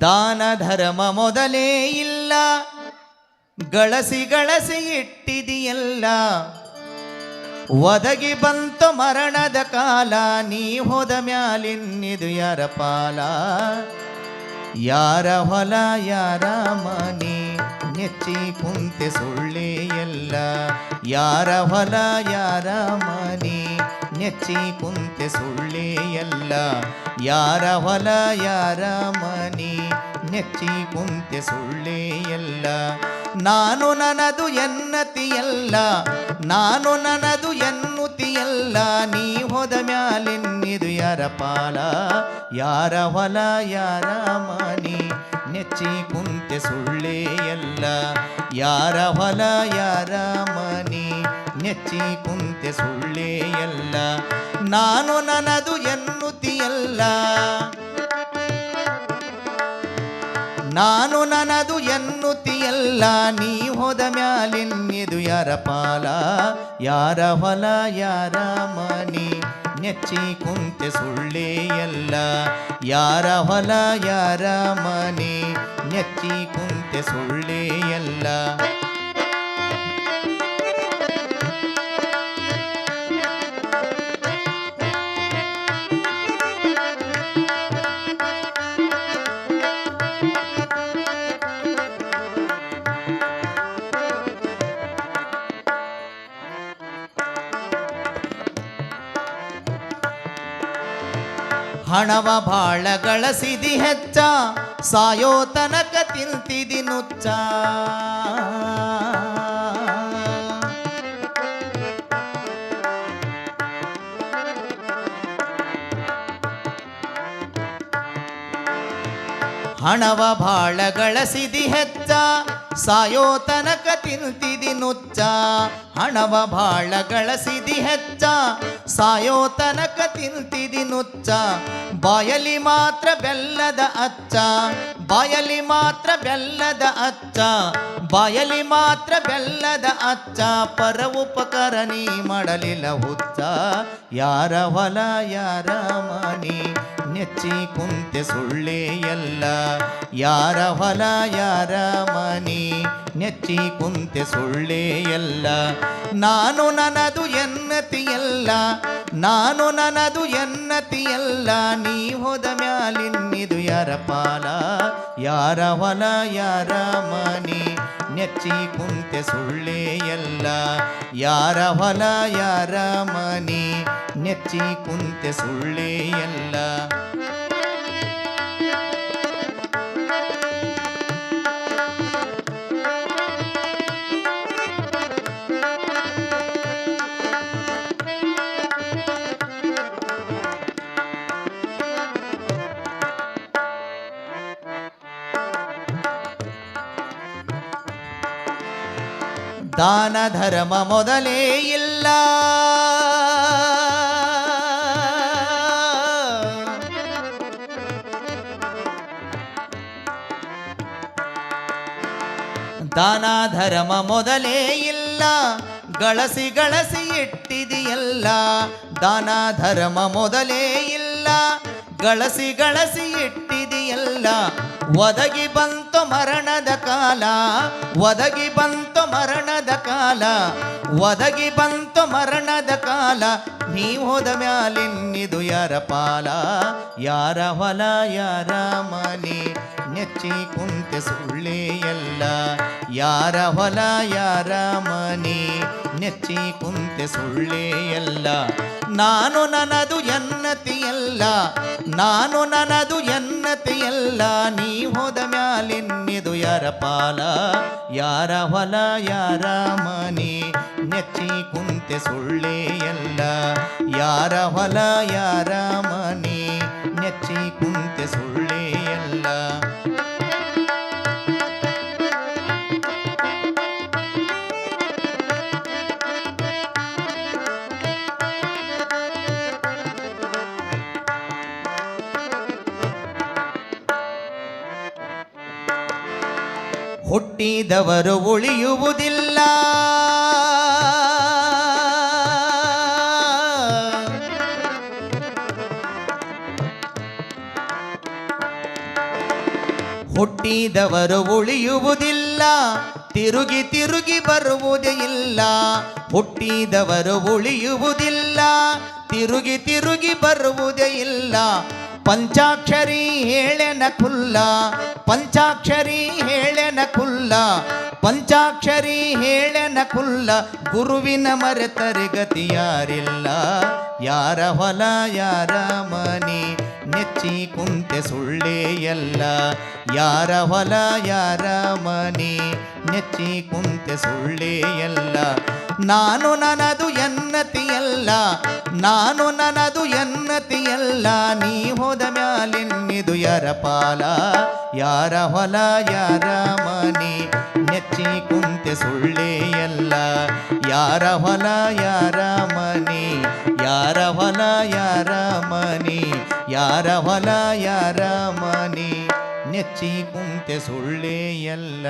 ದಾನ ಧರ್ಮ ಮೊದಲೇ ಇಲ್ಲ. ಗಳಸಿ ಗಳಸಿ ಇಟ್ಟಿದೆಯಲ್ಲ. ಒದಗಿ ಬಂತು ಮರಣದ ಕಾಲ, ನೀ ಹೋದ ಮ್ಯಾಲಿನ್ನಿದು ಯಾರ ಪಾಲ? ಯಾರ ಹೊಲ, ಯಾರ ಮನೆ, ನೆಚ್ಚಿ ಕುಂತೆ ಸುಳ್ಳೆ ಎಲ್ಲ. ಯಾರ ಹೊಲ, ಯಾರ ಮನೆ, ನೆಚ್ಚಿ ಕುಂತೆ ಸುಳ್ಳೆ ಎಲ್ಲ. ಯಾರ ಹೊಲ, ಯಾರ ಮನೆ, ನೆಚ್ಚಿ ಕುಂತೆ ಸುಳ್ಳೆ ಎಲ್ಲ. ನಾನು ನನದು ಎನ್ನತಿಯಲ್ಲ ನಾನು ನನದು ಎನ್ನುತಿಯಲ್ಲ ನೀ ಹೋದ ಮ್ಯಾಲಿನ್ನಿದು ಯಾರ ಪಾಲ? ಯಾರ ಹೊಲ, ಯಾರ ಮನಿ? ನೆಚ್ಚಿ ಕುಂತೆ ಸುಳ್ಳೇ ಎಲ್ಲ. ಯಾರ ಹೊಲ, ಯಾರ ಮನಿ? ನೆಚ್ಚಿ ಕುಂತೆ ಸುಳ್ಳೇ ಎಲ್ಲ. ನಾನು ನನದು ಎನ್ನುತಿಯಲ್ಲ ನಾನು ನನದು ಎನ್ನುತಿಯಲ್ಲ ನೀ ಹೋದ ಮ್ಯಾಲಿನ್ನಿದು ಯಾರ ಪಾಲ? ಯಾರ ಹೊಲ, ಯಾರ ಮನಿ? ನೆಚ್ಚಿ ಕುಂತೆ ಸುಳ್ಳೇ ಎಲ್ಲ. ಯಾರ ಹೊಲ ಯಾರ ಮನೆ ನೆಚ್ಚಿ ಕುಂತೆ ಸುಳ್ಳೆ ಹಣವ ಬಾಳ ಗಳಸಿದಿ ಹೆಚ್ಚ, ಸಾಯೋ ತನಕ ತಿಂತಿದಿ ನುಚ್ಚ. ಹಣವ ಬಾಳ ಗಳಸಿದಿ ಹೆಚ್ಚ, ಸಾಯೋ ತನಕ ತಿಂತಿದಿ ನುಚ್ಚ. ಹಣವ ಬಾಳ ಗಳಸಿದಿ ಹೆಚ್ಚ, ಸಾಯೋ ತನಕ ತಿಂತಿದಿ ನುಚ್ಚ. ಬಾಯಲಿ ಮಾತ್ರ ಬೆಲ್ಲದ ಅಚ್ಚ ಬಾಯಲಿ ಮಾತ್ರ ಬೆಲ್ಲದ ಅಚ್ಚ ಬಾಯಲಿ ಮಾತ್ರ ಬೆಲ್ಲದ ಅಚ್ಚ, ಪರ ಉಪಕಾರ ನೀ ಮಾಡಲಿಲ್ಲ ಹುಚ್ಚ. ಯಾರ ಹೊಲ, ಯಾರ ಮನಿ, ನೆಚ್ಚಿ ಕುಂತೆ ಸುಳ್ಳೆ ಎಲ್ಲ. ಯಾರ ಹೊಲ, ಯಾರ ಮನಿ ನೆಚ್ಚಿ ಕುಂತೆ ಸುಳ್ಳೇ ಎಲ್ಲ. ನಾನು ನನದು ಎನ್ನತಿಯಲ್ಲ ನಾನು ನನದು ಎನ್ನತಿಯಲ್ಲ ನೀ ಹೋದ ಮ್ಯಾಲಿನ್ನಿದು ಯಾರ ಪಾಲ? ಯಾರ ಹೊಲ, ಯಾರ ಮನೆ? ನೆಚ್ಚಿ ಕುಂತೆ ಸುಳ್ಳೇ ಎಲ್ಲ. ಯಾರ ಹೊಲ, ಯಾರ ಮನೆ? ನೆಚ್ಚಿ ಕುಂತೆ ಸುಳ್ಳೇ ಎಲ್ಲ. ದಾನ ಧರ್ಮ ಮೊದಲೇ ಇಲ್ಲ. ದಾನ ಧರ್ಮ ಮೊದಲೇ ಇಲ್ಲ. ಗಳಸಿ ಗಳಸಿ ಇಟ್ಟಿದೆಯಲ್ಲ. ದಾನ ಧರ್ಮ ಮೊದಲೇ ಇಲ್ಲ. ಗಳಸಿ ಗಳಸಿ ಇಟ್ಟಿದೆಯಲ್ಲ. ಒದಗಿ ಬಂತು ಮರಣದ ಕಾಲ, ಒದಗಿ ಬಂತು ಮರಣದ ಕಾಲ, ಒದಗಿ ಬಂತು ಮರಣದ ಕಾಲ. ನೀ ಹೋದ ಮ್ಯಾಲಿನ್ನಿದು ಯಾರ ಪಾಲ, ಯಾರ ಹೊಲ, ಯಾರ ಮನೆ, ನೆಚ್ಚಿ ಕುಂತೆ ಸುಳ್ಳೆ ಎಲ್ಲ. ಯಾರ ಹೊಲ, ಯಾರ ಮನೆ, ನೆಚ್ಚಿ ಕುಂತೆ ಸುಳ್ಳೆ ಎಲ್ಲ. ನಾನು ನನದು ಎನ್ನತಿಯಲ್ಲ, ನಾನು ನನದು ಎನ್ನತಿಯಲ್ಲ, ನೀ ಹೋದ ಮ್ಯಾಲಿನ್ನಿದು ಯಾರ ಪಾಲ, ಯಾರ ಹೊಲ, ಯಾರ ಮನೆ, ನೆಚ್ಚಿ ಕುಂತೆ ಸುಳ್ಳೆ ಎಲ್ಲ ಯಾರ ಹೊಲ, ಯಾರ ಮನೆ. ಹುಟ್ಟಿದವರು ಉಳಿಯುವುದಿಲ್ಲ. ಹುಟ್ಟಿದವರು ಉಳಿಯುವುದಿಲ್ಲ. ತಿರುಗಿ ತಿರುಗಿ ಬರುವುದೇ ಇಲ್ಲ. ಹುಟ್ಟಿದವರು ಉಳಿಯುವುದಿಲ್ಲ. ತಿರುಗಿ ತಿರುಗಿ ಬರುವುದೇ ಇಲ್ಲ. ಪಂಚಾಕ್ಷರಿ ಹೇಳೆನ ಕುಲ್ಲ, ಪಂಚಾಕ್ಷರಿ ಹೇಳೆನ ಕುಲ್ಲ, ಪಂಚಾಕ್ಷರಿ ಹೇಳೆನ ಕುಲ್ಲ, ಗುರುವಿನ ಮರೆತರೆ ಗತಿ ಯಾರಿಲ್ಲ. ಯಾರ ಹೊಲ, ಯಾರ ಮನಿ, ನೆಚ್ಚಿ ಕುಂತೆ ಸುಳ್ಳೇ ಎಲ್ಲ. ಯಾರ ಹೊಲ, ಯಾರ ಮನಿ, ನೆಚ್ಚಿ ಕುಂತೆ ಸುಳ್ಳೇ ಎಲ್ಲ. ನಾನು ನನ್ನದು ಎನ್ನತಿಯಲ್ಲ, ನಾನು ನನ್ನದು ಎನ್ನತಿಯಲ್ಲ, ನೀ ಹೋದ ಮ್ಯಾಲಿನ್ನಿದು ಯಾರ ಪಾಲ, ಯಾರ ಹೊಲ, ಯಾರ ಮನೆ, ನೆಚ್ಚಿ ಕುಂತೆ ಸುಳ್ಳೆಯಲ್ಲ, ಯಾರ ಹೊಲ, ಯಾರ ಮನೆ, ಯಾರ ಹೊಲ, ಯಾರ ಮನೆ, ಯಾರ ಹೊಲ, ಯಾರ ಮನೆ, ನೆಚ್ಚಿ ಕುಂತೆ ಸುಳ್ಳೇ ಎಲ್ಲ